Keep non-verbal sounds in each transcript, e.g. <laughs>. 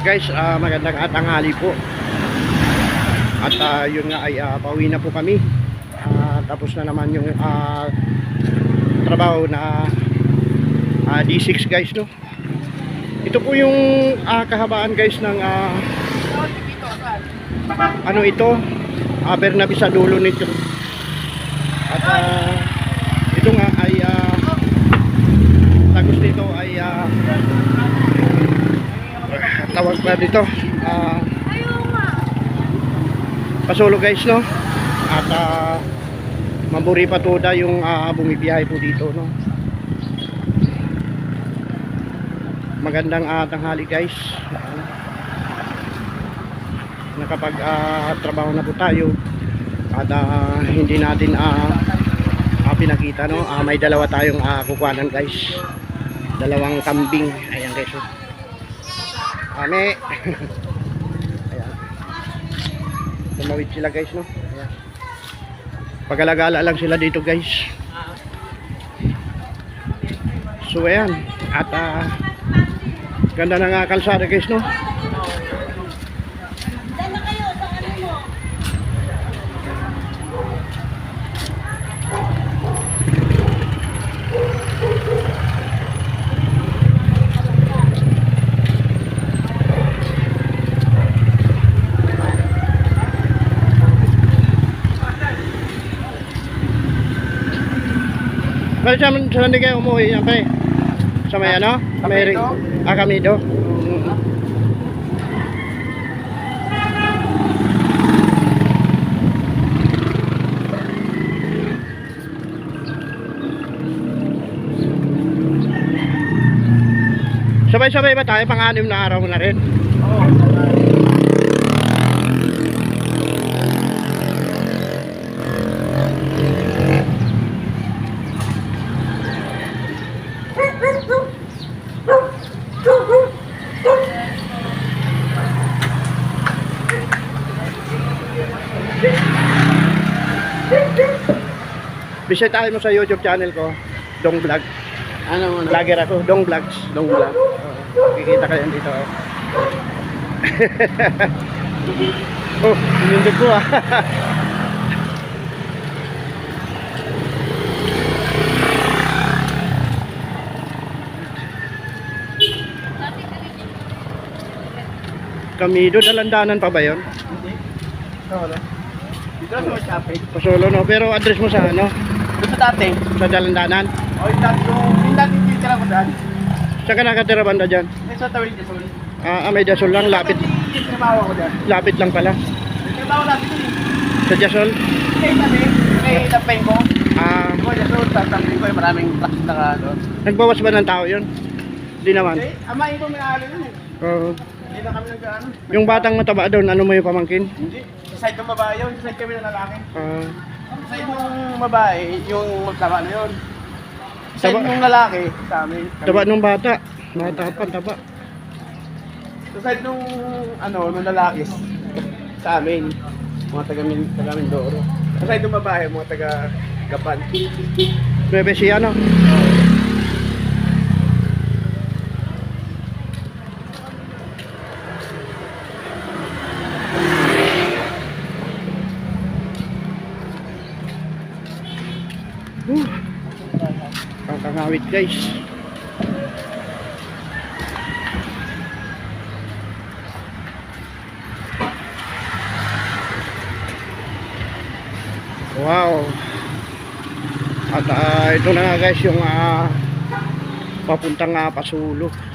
Guys, ah, magandang tanghali po. At ah, yun nga ay ah, pauwi na po kami. Ah, tapos na naman yung ah, trabaho na ah, D6 guys no. Ito po yung ah, kahabaan guys ng ah, ano ito? Ah, Bernabe sa dulo nito. At ah, ito nga ay ah, tagos nito ay ah, tawag pa dito. Ah, Pasolo guys no? At ah, Mamburi Patuda yung ah, bumibiyahe po dito no? Magandang ah, tanghali guys. Nakapag ah, trabaho na po tayo. At ah, hindi natin ah, ah, pinakita no? Ah, may dalawa tayong ah, kukuhanan guys. Dalawang kambing. Ayan guys oh. Ame. <laughs> Ayan. Tumawid sila guys, no? Ayan. Pagalagala lang sila dito guys. So ayan. At ah, ganda ng uh, kalsada guys, no? Bali sa sa hindi kayo umuwi yan pre. Sa may ano? Sa may Kamido? Ah, Kamido. Sabay-sabay ba tayo? Pang-anim na araw na rin. Oo. Visit tayo mo sa YouTube channel ko, Dong Vlog. Ano mo na? Vlogger ako, Dong Vlogs. Dong vlog. Oo, Kikita kayo dito. oh. <laughs> oh, hinindog ko ah. Kamido, dalandanan pa ba yun? Hindi. Wala. Dito sa. Pasolo no, pero address mo sa ano? Dito dati. Sa dalandanan? O yung dati yung yung dati yung tira ko daan. Saan ka nakatira banda dyan? May sa tawid sorry. Ah, ah, may dasol lang, lapit, Yung trabaho ko dyan. lapit lang pala. Yung trabaho natin yun. eh. Sa Jasol? May tabi. May tapeng ko. Ah, Ako dyan doon. Tatangin ko yung maraming trucks na doon. nagbawas ba ng tao yun? Hindi naman. Okay. Amain ko may ali yun eh. Oo. Hindi na kami nag-ano. yung batang mataba doon, ano mo yung pamangkin? Hindi. Sa side ng babae yun. Sa side kami ng lalaki. Ah, Sa side ng babae, yung magtaba na yun. Sa side ng lalaki, sa amin. taba nung bata. Bata pa, taba. Sa side nung ano, nung lalaki, sa amin, mga taga taga Mindoro. Sa side ng babae, mga taga Gapan. Bebe siya, no? Uh, kakangawit guys. Wow. At ah, ito na nga guys yung ah, papuntang uh, Pasulo.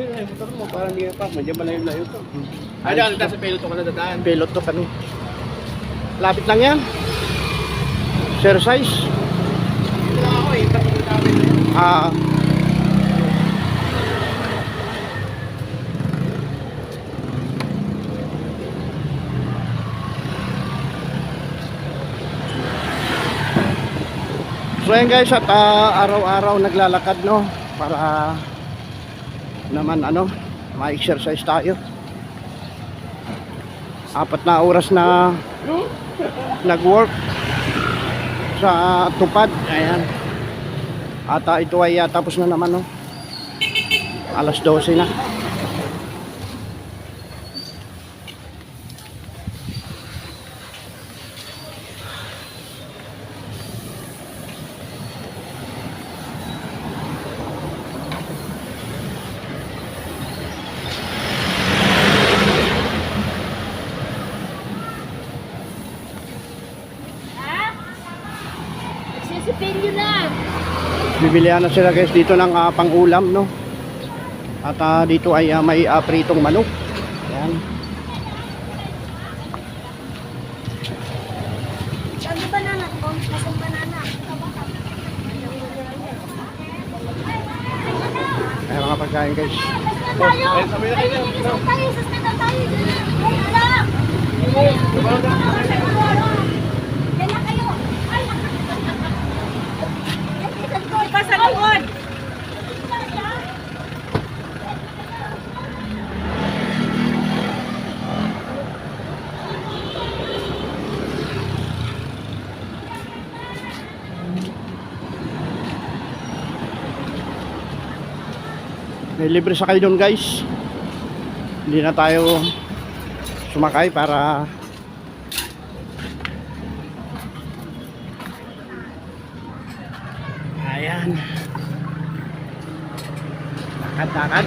Nila yung motor mo, parang hindi pa, medyo malayo-layo to. Ay, dyan, nasa pelot ko na dadaan. Pelot to kami. Lapit lang yan. Exercise. Dito lang ako eh. Ah. So guys at ah, araw-araw naglalakad no para naman ano ma-exercise tayo. apat na oras na nag-work sa tupad. Ayan. At ah, ito ay ah, tapos na naman, no? Alas 12 na. Nagsisipilyo na. Bibilihan na sila guys dito ng ah, pang-ulam, no? At ah, dito ay ah, may ah, pritong manok. Ayan. Sabi banana ko, nasang banana. Ayan mga pagkain guys. tayo! Ay, isang tayo, sasaktan tayo. Ay, alam! Yan na kayo. Ay, Sa likod! May libre sa kayo doon guys. Hindi na tayo sumakay para Ayan. Lakad-lakad.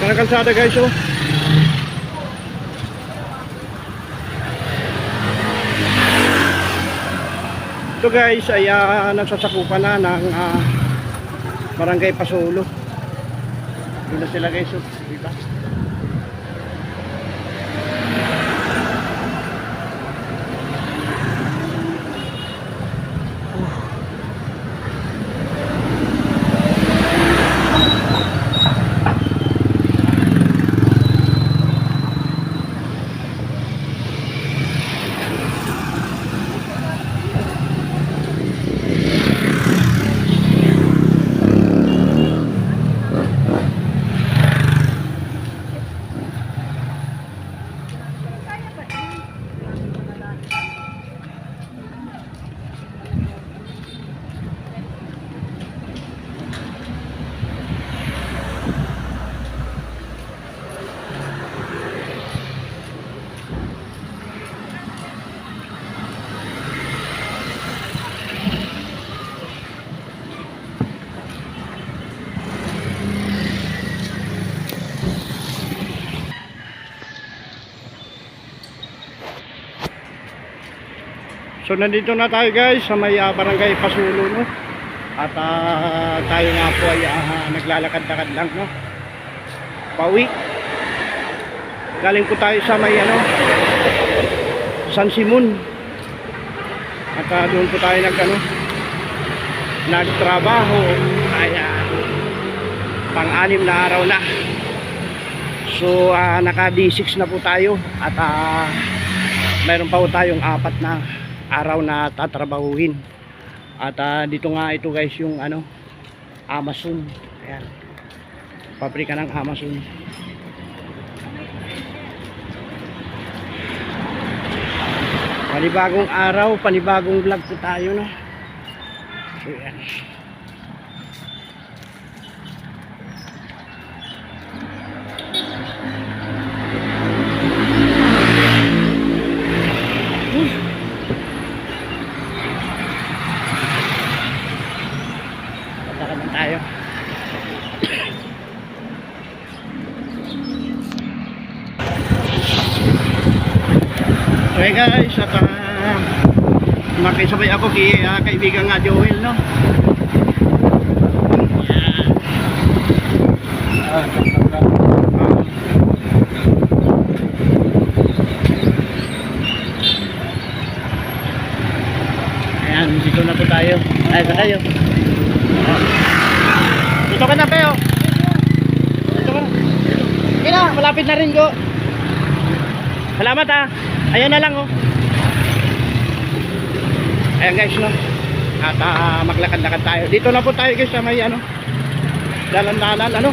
Mga kalsada guys oh. Ito guys ay uh, nagsasakupan na ng ah, Barangay Pasolo. Dito sila guys. Diba? So nandito na tayo guys sa may ah, barangay Pasulo no. At ah, tayo nga po ay ah, naglalakad-lakad lang no. Pauwi. Galing po tayo sa may ano San Simon. At ah, doon po tayo nag ano nagtrabaho ay pang-anim na araw na. So ah, naka D6 na po tayo at ah, mayroon pa po tayong apat na araw na tatrabahuhin. At ah, dito nga ito guys yung ano Amazon. Ayan. Pabrika ng Amazon. Panibagong araw, panibagong vlog po tayo no. So yan. Lakad lang tayo. Okay guys, at uh, makisabay ako kay uh, kaibigan nga Joel, no? Ayan, dito na po tayo. Ay, sa kayo. Dito ka na, Peo. Dito ka na. Sige na, malapit na rin, go. Salamat, ha. Ayan na lang, oh. Ayan, guys, no. At ah, maglakad-lakad tayo. Dito na po tayo, guys, sa may, ano, dalan-dalan, ano.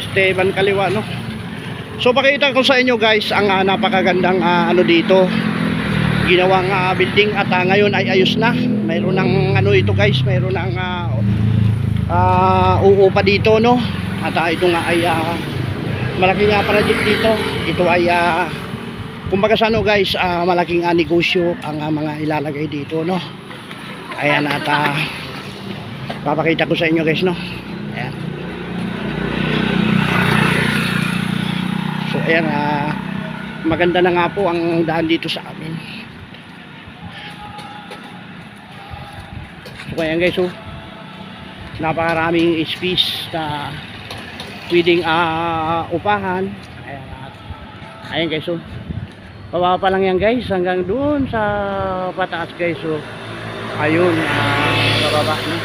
Esteban Kaliwa, no. So, pakita ko sa inyo, guys, ang ah, napakagandang, ah, ano dito. Ginawang ah, building at ah, ngayon ay ayos na. Mayroon ng, ano ito, guys, mayroon ng, ah, ah uo pa dito no at ah, ito nga ay ah, malaki nga project dito ito ay ah, kumbaga sa ano guys ah, malaking ah, negosyo ang ah, mga ilalagay dito no? Ayan at ah, papakita ko sa inyo guys no? Ayan. So ayan ah, maganda na nga po ang daan dito sa amin. So ayan guys oh. Napakaraming space na pwedeng ah, upahan. Ayan, at, ayan guys so baba pa lang yan guys. Hanggang doon sa pataas guys. So ayun ah, bababa no?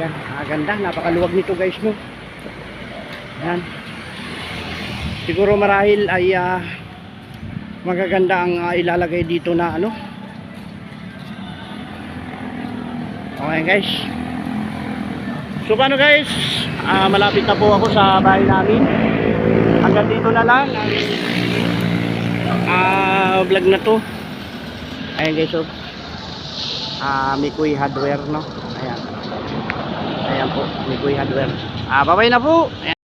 Yan ah, ganda. Napakaluwag nito guys no? Yan siguro marahil ay ah, magaganda ang ah, ilalagay dito na ano? Okay guys. So paano guys, Ah, malapit na po ako sa bahay namin. Hanggang dito na lang. ang ah, vlog na to. Ayan guys, so, ah, Mikoy Hardware, no? Ayan. Ayan po, Mikoy Hardware. Ah, bye-bye na po. Ayan.